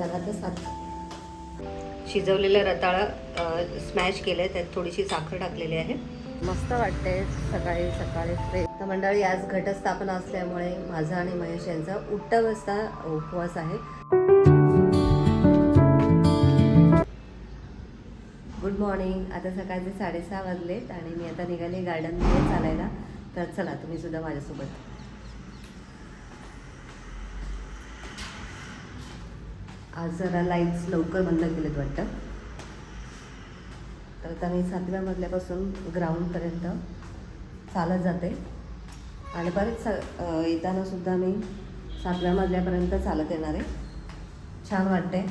झाला तर सात शिजवलेलं रताळं स्मॅश केलं आहे त्यात थोडीशी साखर टाकलेली आहे. मस्त वाटते सकाळी सकाळी फ्रेश तर मंडळी आज घटस्थापना असल्यामुळे माझा आणि महेश यांचा उठ्ठा बसता उपवास आहे. गुड मॉर्निंग आता सकाळचे साडेसहा वाजलेत आणि मी आता निघाले गार्डनमध्ये चालायला. तर चला तुम्ही सुद्धा माझ्यासोबत. आज जरा लाईट्स लवकर बंद केलेत वाटतं. तर आता मी सातव्या मजल्यापासून ग्राउंडपर्यंत चालत जाते. आणि बरेच स येतानासुद्धा मी सातव्या मजल्यापर्यंत चालत येणार आहे. छान वाटते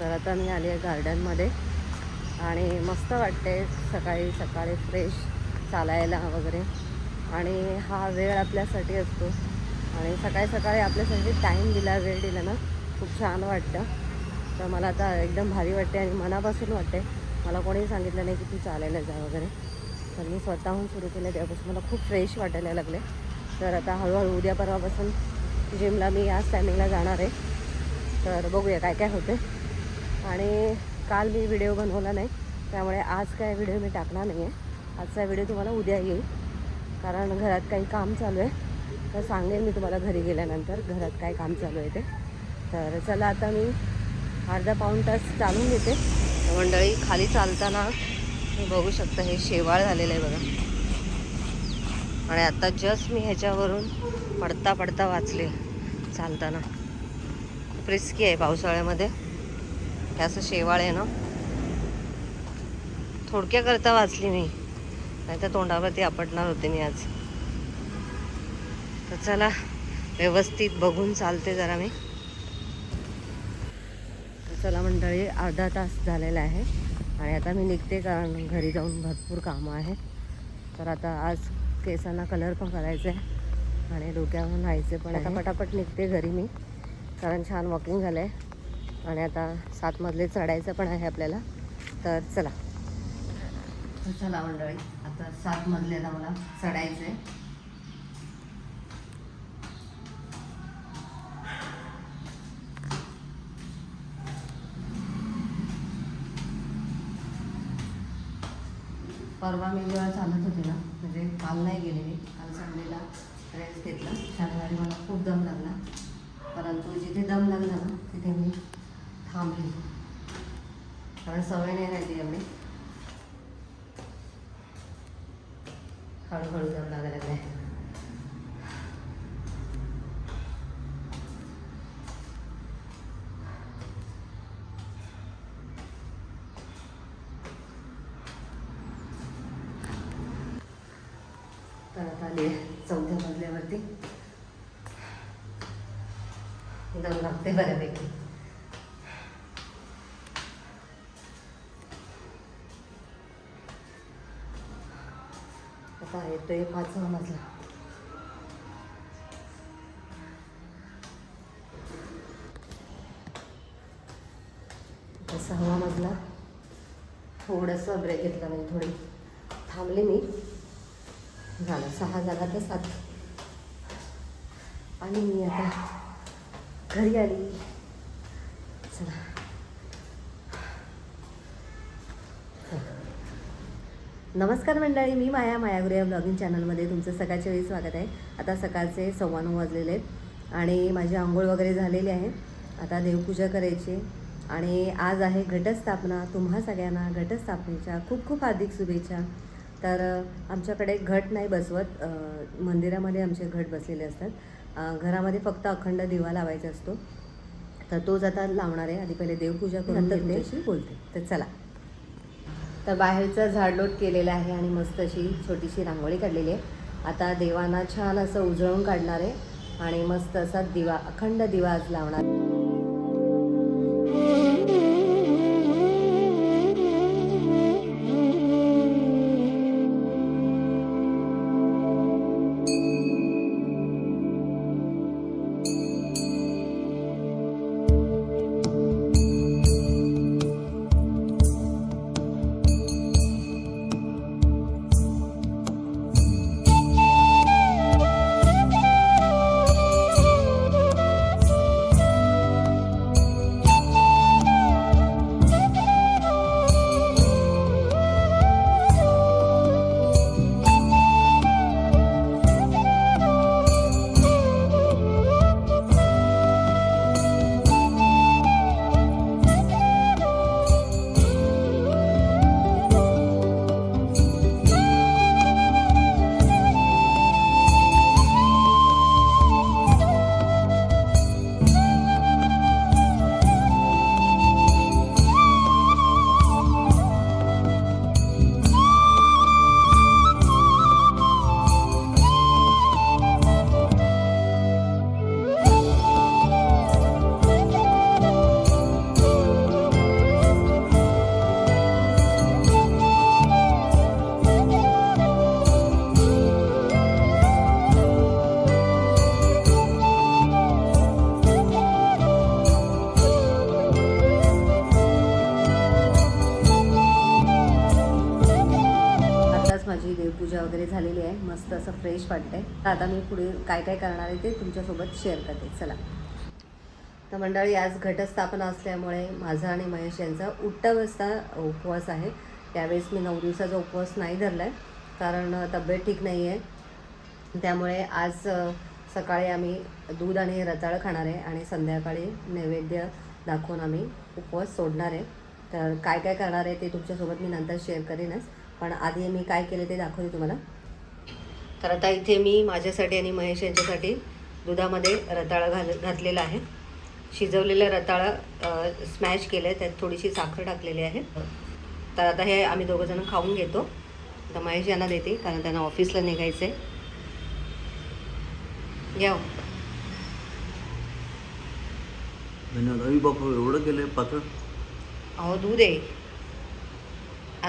तर आता मी आली आहे गार्डनमध्ये आणि मस्त वाटते सकाळी सकाळी फ्रेश चालायला वगैरे. आणि हा वेळ आपल्यासाठी असतो. आणि सकाळी सकाळी आपल्यासाठी टाईम दिला वेळ दिला ना खूप छान वाटतं. तर मला आता एकदम भारी वाटते आणि मनापासून वाटते. मला कोणी सांगितलं नाही की तू चालायला जा वगैरे. तर मी स्वतःहून सुरू केलं तेव्हापासून मला खूप फ्रेश वाटायला लागले. तर आता हळूहळू उद्या परवापासून जिमला मी याच टायमिंगला जाणार आहे. तर बघूया काय काय होते आणि काल मी व्हिडिओ बनवला नाही. त्यामुळे आज काय व्हिडिओ मी टाकणार नाही आहे आजचा व्हिडिओ तुम्हाला उद्या येईल. कारण घरात काही काम चालू आहे. तर सांगेन मी तुम्हाला घरी गेल्यानंतर घरात काय काम चालू आहे ते. तर चला आता मी अर्धा पाऊण तास चालून घेते. मंडळी खाली चालताना तुम्ही बघू शकता हे शेवाळ झालेलं आहे बघा. आणि आता जस्ट मी ह्याच्यावरून पडता पडता वाचले चालताना. खूप रिस्की आहे पावसाळ्यामध्ये. हे असं शेवाळ आहे ना. थोडक्याकरता वाचली मी. नाही तर तोंडावरती आपटणार होते मी आज. तर चला व्यवस्थित बघून चालते जरा मी. चला मंडळी अर्धा तास झालेला आहे. आणि आता मी निघते कारण घरी जाऊन भरपूर कामं आहे तर आता आज केसांना कलर पण करायचा आहे. आणि डोक्यावर राहायचे पण आता पटापट निघते घरी मी कारण छान वॉकिंग झालं आहे आणि आता सात मजले चढायचं पण आहे आपल्याला. तर चला. चला मंडळी आता सात मजल्याला मला चढायचं आहे परवा मी जेव्हा चालत होते ना म्हणजे काल नाही गेले मी काल संडेला रेस्ट घेतला. शनिवारी मला खूप दम लागला. परंतु जिथे दम लागला ना तिथे मी थांबली. कारण सवय नाही राहिली एवढी. हळूहळू दम लागायला लागलाय. तर आता आली चौथ्या मजल्यावरती. दम लागते बऱ्यापैकी. आता येतोय पाचवा मजला. सहावा मजला. थोडंसं ब्रेक घेतला म्हणजे थोडी थांबले मी. झालं सहा झाला तर सात. आणि मी आता घरी आली. चला. नमस्कार मंडळी मी माया मायागुरे या ब्लॉगिंग चॅनलमध्ये तुमचं सकाळच्या वेळी स्वागत आहे. आता सकाळचे सव्वा नऊ वाजलेले आहेत आणि माझी आंघोळ वगैरे झालेली आहे. आता देवपूजा करायची आणि आज आहे घटस्थापना. तुम्हा सगळ्यांना घटस्थापनेच्या खूप खूप हार्दिक शुभेच्छा. तर आमच्याकडे घट नाही बसवत. मंदिरामध्ये आमचे घट बसलेले असतात. घरामध्ये फक्त अखंड दिवा लावायचा असतो. तर तोच आता लावणार आहे. आधी पहिले देवपूजा करून तुमच्याशी बोलते. तर चला. तर बाहेरचा झाडलोट केलेला आहे आणि मस्त अशी छोटीशी रांगोळी काढलेली आहे. आता देवांना छान असं उजळून काढणार आहे. आणि मस्त असा दिवा अखंड दिवा आज लावणार असं फ्रेश आहे तर आता मी पुढे काय काय करणार आहे ते तुमच्यासोबत शेअर करते. चला. तर मंडळी आज घटस्थापना असल्यामुळे माझा आणि महेश यांचा उट्टावस्था उपवास आहे. त्यावेळेस मी नऊ दिवसाचा उपवास नाही धरला आहे कारण तब्येत ठीक नाही आहे त्यामुळे आज सकाळी आम्ही दूध आणि रताळ खाणार आहे आणि संध्याकाळी नैवेद्य दाखवून आम्ही उपवास सोडणार आहे. तर काय काय करणार आहे ते तुमच्यासोबत मी नंतर शेअर करेनच. पण आधी मी काय केले ते दाखवते तुम्हाला. तर आता इथे मी माझ्यासाठी आणि महेश यांच्यासाठी दुधामध्ये रताळं घाल घातलेलं आहे. शिजवलेलं रताळं स्मॅश केलं आहे त्यात थोडीशी साखर टाकलेली आहे. तर आता हे आम्ही दोघंजणं खाऊन घेतो. आता महेश यांना देते कारण त्यांना ऑफिसला निघायचं आहे घ्या हो. बापू एवढं केलंय पातळ? अहो दूध आहे.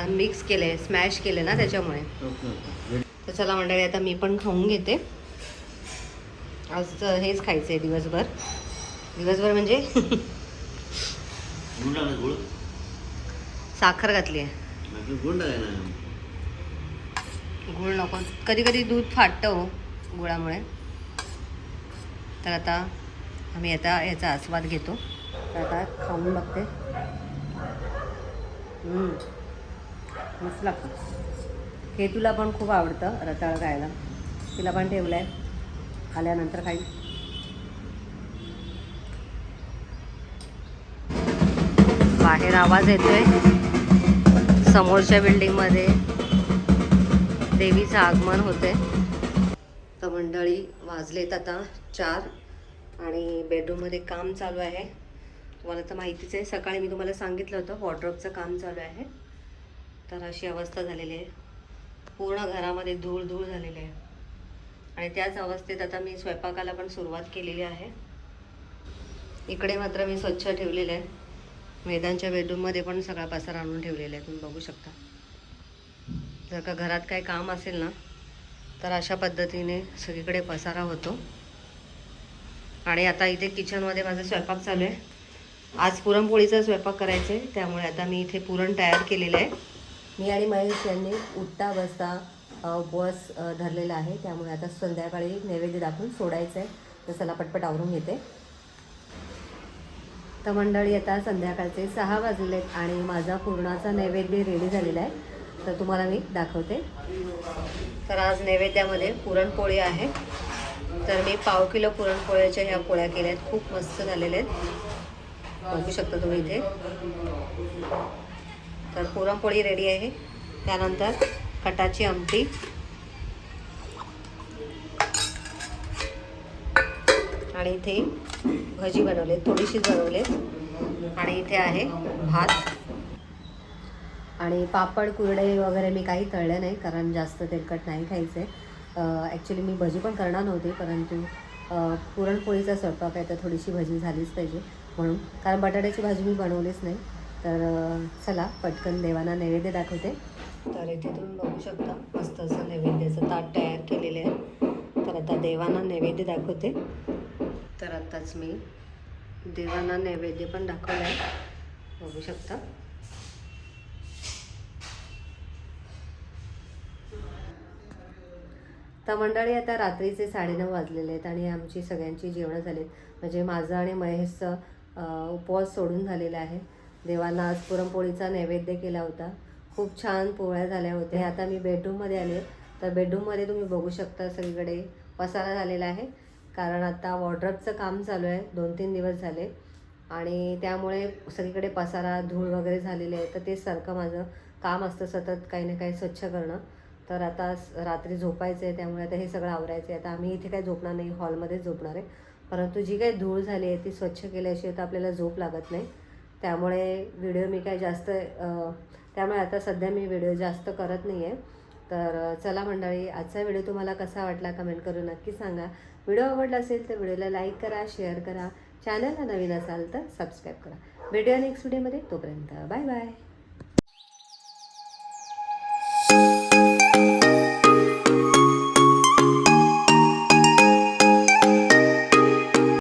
मिक्स केलं आहे स्मॅश केलं ना त्याच्यामुळे. तर चला मंडळी आता मी पण खाऊन घेते. आज हेच खायचं आहे दिवसभर. दिवसभर म्हणजे साखर घातली आहे. गुळ नको. कधी कधी दूध फाटतं हो गुळामुळे. तर आता आम्ही आता याचा आस्वाद घेतो. तर आता खाऊन बघते. मस्त लागतं. हे तुला पण खूप आवडतं रताळ खायला तिला पण ठेवलं आहे आल्यानंतर खाईल बाहेर आवाज येतोय. समोरच्या बिल्डिंगमध्ये देवीचं आगमन होते तर मंडळी वाजलेत आता चार आणि बेडरूममध्ये काम चालू आहे. तुम्हाला तर माहितीच आहे सकाळी मी तुम्हाला सांगितलं होतं वॉर्ड्रॉपचं काम चालू आहे. तर अशी अवस्था झालेली आहे. पूर्ण घरामध्ये धूळ धूळ झालेली आहे. आणि त्याच अवस्थेत आता मी स्वयंपाकाला पण सुरुवात केलेली आहे. इकडे मात्र मी स्वच्छ ठेवलेलं आहे. मैदानच्या बेडरूममध्ये पण सगळा पसारा आणून ठेवलेला आहे. तुम्ही बघू शकता. जर का घरात काही काम असेल ना तर अशा पद्धतीने सगळीकडे पसारा होतो. आणि आता इथे किचनमध्ये माझा स्वयंपाक चालू आहे. आज पुरणपोळीचा स्वयंपाक करायचा आहे त्यामुळे आता मी इथे पुरण तयार केलेलं आहे. मी आणि महेश यांनी उठता बसता उपवास धरलेला आहे. त्यामुळे आता संध्याकाळी नैवेद्य दाखवून सोडायचं आहे तर चला पटपट आवरून घेते. तर मंडळी आता संध्याकाळचे सहा वाजलेत आणि माझा पूर्णाचा नैवेद्य रेडी झालेला आहे. तर तुम्हाला मी दाखवते. तर आज नैवेद्यामध्ये पुरणपोळी आहे. तर मी पाव किलो पुरणपोळ्याच्या ह्या पोळ्या केल्या आहेत खूप मस्त झालेल्या आहेत. बघू शकता तुम्ही इथे. तर पुरणपोळी रेडी आहे. त्यानंतर कटाची आमटी. आणि इथे भजी बनवले थोडीशीच बनवले आणि इथे आहे भात. आणि पापड कुरडे वगैरे मी काही तळले नाही कारण जास्त तेलकट नाही खायचं. आहे ॲक्च्युली मी भजी पण करणार नव्हती परंतु पुरणपोळीचा स्वयंपाक आहे तर थोडीशी भजी झालीच पाहिजे म्हणून. कारण बटाट्याची भाजी मी बनवलीच नाही. तर चला पटकन देवांना नैवेद्य दाखवते. तर इथे तुम्ही बघू शकता मस्त असं नैवेद्याचं ताट तयार केलेलं आहे. तर आता देवांना नैवेद्य दाखवते. तर आत्ताच मी देवांना नैवेद्य पण दाखवलं आहे बघू शकता. तर मंडळी आता रात्रीचे साडेनऊ वाजलेले आहेत आणि आमची सगळ्यांची जेवणं झालीत. म्हणजे माझं आणि महेशचं उपवास सोडून झालेला आहे. देवांना आज पुरणपोळीचा नैवेद्य केला होता. खूप छान पोळ्या झाल्या होत्या. आता मी बेडरूममध्ये आले तर बेडरूममध्ये तुम्ही बघू शकता सगळीकडे पसारा झालेला आहे. कारण आता वॉर्ड्रबचं काम चालू आहे. दोन तीन दिवस झाले. आणि त्यामुळे सगळीकडे पसारा धूळ वगैरे झालेले आहे. तर ते सारखं माझं काम असतं सतत काही ना काही स्वच्छ करणं. तर आता रात्री झोपायचं आहे त्यामुळे आता हे सगळं आवरायचं आहे आता आम्ही इथे काही झोपणार नाही. हॉलमध्येच झोपणार आहे. परंतु जी काही धूळ झाली आहे ती स्वच्छ केल्याशिवाय तर आपल्याला झोप लागत नाही. त्यामुळे व्हिडिओ मी काय जास्त त्यामुळे आता सध्या मी व्हिडिओ जास्त करत नाही आहे तर चला मंडळी आजचा व्हिडिओ तुम्हाला कसा वाटला कमेंट करून नक्की सांगा. व्हिडिओ आवडला असेल तर व्हिडिओला लाईक करा शेअर करा. चॅनलला नवीन असाल तर सबस्क्राईब करा. भेटूया नेक्स्ट व्हिडिओमध्ये. तोपर्यंत बाय बाय.